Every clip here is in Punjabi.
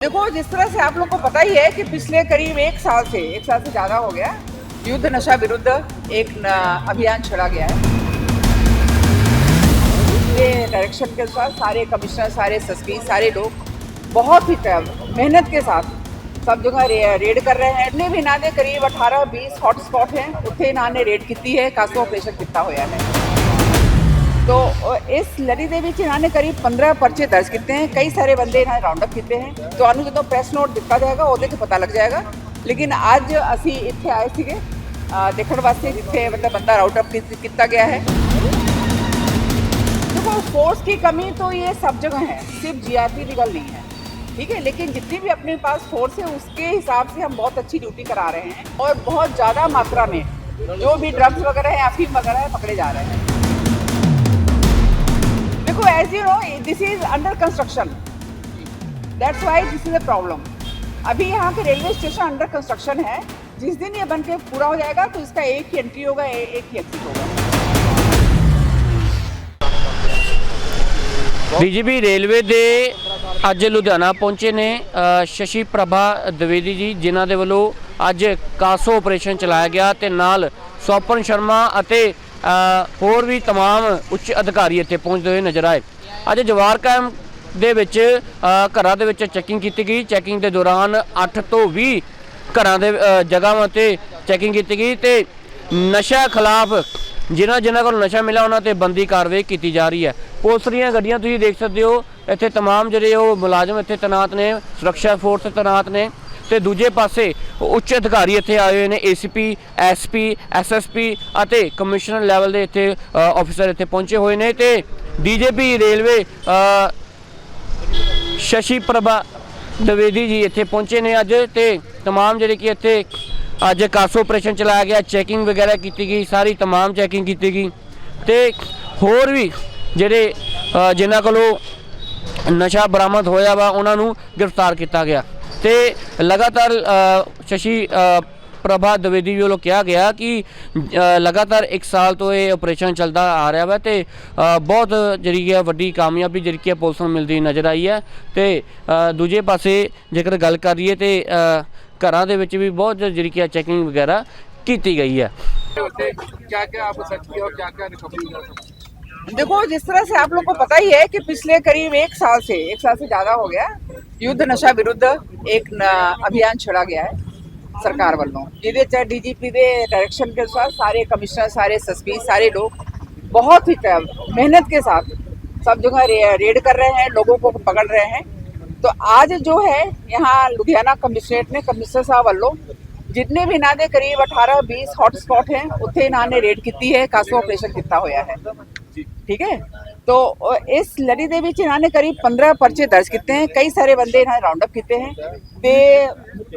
देखो जिस तरह से आप लोग को पता ही है कि पिछले करीब एक साल से एक साल से ज़्यादा हो गया युद्ध नशा विरुद्ध एक अभियान छड़ा गया है। डायरेक्शन के साथ सारे कमिश्नर सारे सस्पी सारे लोग बहुत ही मेहनत के साथ सब जगह रे, रेड कर रहे हैं। इतने भी नाने करीब 18-20 हॉटस्पॉट हैं उतने नाने रेड की है कासो ऑपरेशन कितना होया है। तो अ, इस लड़ी ਦੇ ਵਿੱਚ ਇਹਨਾਂ ਨੇ ਕਰੀਬ 15 ਪਰਚੇ ਦਰਜ ਕੀਤੇ ਹਨ ਕਈ ਸਾਰੇ ਬੰਦੇ ਇਹਨਾਂ ਨੇ ਰਾਉਂਡ ਅਪ ਕੀਤੇ ਹਨ ਤੁਹਾਨੂੰ ਜਦੋਂ ਪ੍ਰੈਸ ਨੋਟ ਦਿੱਤਾ ਜਾਏਗਾ ਉਹਦੇ 'ਚ ਪਤਾ ਲੱਗ ਜਾਏਗਾ ਲੇਕਿਨ ਅੱਜ ਅਸੀਂ ਇੱਥੇ ਆਏ ਸੀਗੇ ਅ, ਦੇਖਣ ਵਾਸਤੇ ਜਿੱਥੇ ਮਤਲਬ ਬੰਦਾ ਰਾਉਂਡ ਅਪ ਕੀਤਾ ਗਿਆ ਹੈ देखो फोर्स की कमी तो ये सब जगह है सिर्फ जीआरपी की गल नहीं है ठीक है लेकिन जितनी भी अपने पास फोर्स है उसके हिसाब से हम बहुत अच्छी ड्यूटी करा रहे हैं और बहुत ज़्यादा मात्रा में जो भी ड्रग्स वगैरह है अफीम वगैरह है पकड़े जा रहे हैं देखो as you know this is under construction that's why this is a problem अभी यहाँ के रेलवे स्टेशन अंडर कंस्ट्रक्शन है जिस दिन ये बन के पूरा हो जाएगा तो इसका एक ही एंट्री होगा ए- एक ही एग्जिट होगा ਡੀਜੀਪੀ ਰੇਲਵੇ ਦੇ ਅੱਜ ਲੁਧਿਆਣਾ ਪਹੁੰਚੇ ਨੇ ਅ, ਸ਼ਸ਼ੀ ਪ੍ਰਭਾ ਦਵੇਦੀ ਜੀ ਜਿਨ੍ਹਾਂ ਦੇ ਵੱਲੋਂ ਅੱਜ ਕਾਸੋ ਆਪਰੇਸ਼ਨ ਚਲਾਇਆ ਗਿਆ ਤੇ ਨਾਲ ਸੋਪਨ ਸ਼ਰਮਾ ਅਤੇ ਅ, ਹੋਰ ਵੀ तमाम ਉੱਚ ਅਧਿਕਾਰੀ ਇੱਥੇ ਪਹੁੰਚਦੇ ਹੋਏ ਨਜ਼ਰ ਆਏ ਅੱਜ ਜਵਾਰ ਕੈਂਪ ਦੇ ਵਿੱਚ ਅ, ਘਰਾਂ ਦੇ ਵਿੱਚ ਚੈਕਿੰਗ ਕੀਤੀ ਗਈ ਚੈਕਿੰਗ ਦੇ ਦੌਰਾਨ 8 ਤੋਂ 20 ਘਰਾਂ ਦੇ ਅ, ਜਗ੍ਹਾਵਾਂ ਤੇ ਚੈਕਿੰਗ ਕੀਤੀ ਗਈ ਤੇ ਨਸ਼ਾ ਖਿਲਾਫ ਜਿਨ੍ਹਾਂ ਜਿਨ੍ਹਾਂ ਕੋਲ ਨਸ਼ਾ ਮਿਲਿਆ ਉਹਨਾਂ ਤੇ ਬੰਦੀ ਕਾਰਵਾਈ ਕੀਤੀ ਜਾ ਰਹੀ ਹੈ ਪੁਲਿਸ ਦੀਆਂ ਗੱਡੀਆਂ ਤੁਸੀਂ ਦੇਖ ਸਕਦੇ ਹੋ ਇੱਥੇ तमाम ਜਿਹੜੇ ਉਹ ਮੁਲਾਜ਼ਮ ਇੱਥੇ ਤੈਨਾਤ ਨੇ ਸੁਰੱਖਿਆ ਫੋਰਸ ਤੈਨਾਤ ਨੇ ਤੇ ਦੂਜੇ ਪਾਸੇ ਉੱਚ ਅਧਿਕਾਰੀ ਇੱਥੇ ਆਏ ਹੋਏ ਨੇ ਏਸੀਪੀ ਐਸਪੀ ਐਸਐਸਪੀ ਅਤੇ ਕਮਿਸ਼ਨਰ ਲੈਵਲ ਦੇ ਇੱਥੇ ਆਫੀਸਰ ਇੱਥੇ ਪਹੁੰਚੇ ਹੋਏ ਨੇ ਤੇ ਡੀਜੀਪੀ ਰੇਲਵੇ ਅ, ਸ਼ਸ਼ੀ ਪ੍ਰਭਾ ਦਵੇਦੀ ਜੀ ਇੱਥੇ ਪਹੁੰਚੇ ਨੇ ਅੱਜ ਤੇ तमाम ਜਿਹੜੇ ਕਿ ਇੱਥੇ ਅੱਜ ਕਾਸੋ ਆਪਰੇਸ਼ਨ ਚਲਾਇਆ ਗਿਆ ਚੈਕਿੰਗ ਵਗੈਰਾ ਕੀਤੀ ਗਈ ਸਾਰੀ तमाम ਚੈਕਿੰਗ ਕੀਤੀ ਗਈ ਤੇ ਹੋਰ ਵੀ ਜਿਹੜੇ ਅ, ਜਿਨ੍ਹਾਂ ਕੋਲੋਂ ਨਸ਼ਾ ਬਰਾਮਦ ਹੋਇਆ ਵਾ ਉਹਨਾਂ ਨੂੰ ਗ੍ਰਿਫਤਾਰ ਕੀਤਾ ਗਿਆ ਤੇ ਲਗਾਤਾਰ ਅ, ਸ਼ਸ਼ੀ ਅ, ਪ੍ਰਭਾ ਦਵੇਦੀ ਵੱਲੋਂ ਕਿਹਾ ਗਿਆ ਕਿ ਅ, ਲਗਾਤਾਰ 1 ਸਾਲ ਤੋਂ ਇਹ ਆਪਰੇਸ਼ਨ ਚੱਲਦਾ ਆ ਰਿਹਾ ਵਾ ਤੇ ਅ, ਬਹੁਤ ਜਿਹੜੀ ਹੈ ਵੱਡੀ ਕਾਮਯਾਬੀ ਜਿਹੜੀ ਕਿ ਹੈ ਪੁਲਿਸ ਨੂੰ ਮਿਲਦੀ ਨਜ਼ਰ ਆਈ ਹੈ ਤੇ ਅ, ਦੂਜੇ ਪਾਸੇ ਜੇਕਰ ਗੱਲ ਕਰੀਏ ਤੇ ਅ, ਘਰਾਂ ਦੇ ਵਿੱਚ ਵੀ ਬਹੁਤ ਜਿਹੜੀ ਕਿ ਚੈਕਿੰਗ ਵਗੈਰਾ ਕੀਤੀ ਗਈ ਹੈ क्या क्या आपको सर्च किया और क्या क्या रिकवरी हुआ सब? देखो जिस तरह से आप लोग को पता ही है कि पिछले करीब एक साल से एक साल से ज़्यादा हो गया युद्ध नशा विरुद्ध एक अभियान छेड़ा गया है सरकार वालों। जिसे चाहे डीजीपी दे डायरेक्शन के साथ सारे कमिश्नर सारे एसएसपी सारे लोग बहुत ही मेहनत के साथ सब जगह रे, रेड कर रहे हैं लोगों को पकड़ रहे हैं। तो आज जो है यहाँ लुधियाना कमिश्नरेट में कमिश्नर साहब वालों जितने भी इन्होंने करीब 18-20 हॉटस्पॉट हैं उतने इन्होंने रेड की है कासू ऑपरेशन कितना होया है। ਕੀਤਾ ਹੋਇਆ ਹੈ ਠੀਕ ਹੈ तो अ, इस लड़ी ਦੇ ਵਿੱਚ ਇਹਨਾਂ ਨੇ ਕਰੀਬ 15 ਪਰਚੇ ਦਰਜ ਕੀਤੇ ਹਨ ਕਈ ਸਾਰੇ ਬੰਦੇ ਇਹਨਾਂ ਨੇ ਰਾਉਂਡ ਅਪ ਕੀਤੇ ਹਨ ਤੇ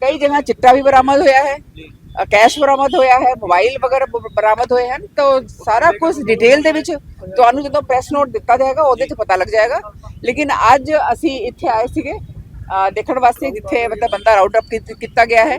ਕਈ ਜਗ੍ਹਾ ਚਿੱਟਾ ਵੀ ਬਰਾਮਦ ਹੋਇਆ ਹੈ ਅ, ਕੈਸ਼ ਬਰਾਮਦ ਹੋਇਆ ਹੈ ਮੋਬਾਈਲ ਵਗੈਰਹ ਬ- ਬਰਾਮਦ ਹੋਏ ਹਨ ਤਾਂ ਸਾਰਾ ਕੁਝ ਡਿਟੇਲ ਦੇ ਵਿੱਚ ਤੁਹਾਨੂੰ ਜਦੋਂ ਪ੍ਰੈਸ ਨੋਟ ਦਿੱਤਾ ਜਾਏਗਾ ਉਹਦੇ 'ਚ ਪਤਾ ਲੱਗ ਜਾਏਗਾ ਲੇਕਿਨ ਅੱਜ ਅਸੀਂ ਇੱਥੇ ਆਏ ਸੀਗੇ ਅ, ਦੇਖਣ ਵਾਸਤੇ ਜਿੱਥੇ ਮਤਲਬ ਬੰਦਾ ਰਾਉਂਡ ਅਪ ਕੀਤਾ ਗਿਆ ਹੈ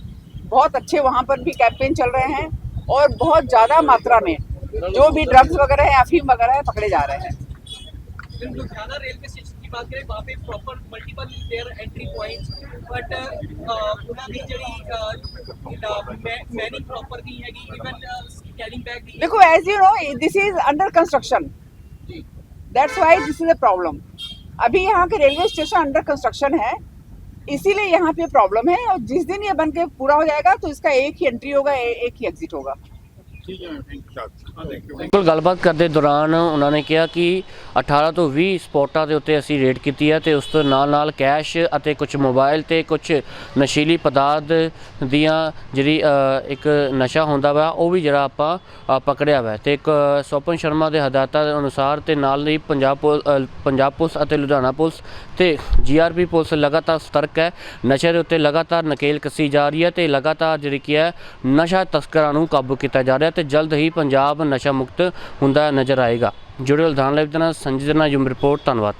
बहुत अच्छे वहाँ पर भी कैंपेन चल रहे हैं और बहुत ज़्यादा मात्रा में जो भी ड्रग्स वगैरह है अफीम वगैरह है पकड़े जा रहे हैं। देखो as you know this is under construction that's why this is a problem अभी यहाँ के रेलवे स्टेशन अंडर कंस्ट्रक्शन है इसीलिए यहाँ पे प्रॉब्लम है और जिस दिन ये बन के पूरा हो जाएगा तो इसका एक ही एंट्री होगा एक ही एग्जिट होगा ਬਿਲਕੁਲ ਗੱਲਬਾਤ ਕਰਦੇ ਦੌਰਾਨ ਉਹਨਾਂ ਨੇ ਕਿਹਾ ਕਿ 18 ਤੋਂ 20 ਸਪੋਟਾਂ ਦੇ ਉੱਤੇ ਅਸੀਂ ਰੇਡ ਕੀਤੀ ਹੈ ਤੇ ਉਸ ਤੋਂ ਨਾਲ ਨਾਲ ਕੈਸ਼ ਅਤੇ ਕੁਝ ਮੋਬਾਈਲ ਤੇ ਕੁਝ ਨਸ਼ੀਲੀ ਪਦਾਰਥ ਦੀਆਂ ਜਿਹੜੀ ਇੱਕ ਨਸ਼ਾ ਹੁੰਦਾ ਵਾ ਉਹ ਵੀ ਜਿਹੜਾ ਆਪਾਂ ਪਕੜਿਆ ਵਾ। ਤੇ ਇੱਕ ਅ, ਸੋਪਨ ਸ਼ਰਮਾ ਦੇ ਹਦਾਇਤਾਂ ਦੇ ਅਨੁਸਾਰ ਤੇ ਨਾਲ ਹੀ ਪੰਜਾਬ ਪੁਲ- ਪੰਜਾਬ ਪੁਲਿਸ ਅਤੇ ਲੁਧਿਆਣਾ ਪੁਲਿਸ ਤੇ ਜੀਆਰਪੀ ਪੁਲਿਸ ਲਗਾਤਾਰ ਸਤਰਕ ਹੈ। ਨਸ਼ੇ ਦੇ ਉੱਤੇ ਲਗਾਤਾਰ ਨਕੇਲ ਕੱਸੀ ਜਾ ਰਹੀ ਹੈ ਤੇ ਲਗਾਤਾਰ ਜਿਹੜੀ ਕੀ ਹੈ ਨਸ਼ਾ ਤਸਕਰਾਂ ਨੂੰ ਕਾਬੂ ਕੀਤਾ ਜਾ ਰਿਹਾ ਤੇ ਜਲਦ ਹੀ ਪੰਜਾਬ ਨਸ਼ਾ ਮੁਕਤ ਹੁੰਦਾ ਨਜ਼ਰ ਆਏਗਾ। ਜੁੜੇ ਲੁਧਿਆਣਾ ਲਾਈਵ ਦੇ ਨਾਲ ਸੰਜੇ ਜਨਾ ਯੂਮ ਰਿਪੋਰਟ, ਧੰਨਵਾਦ।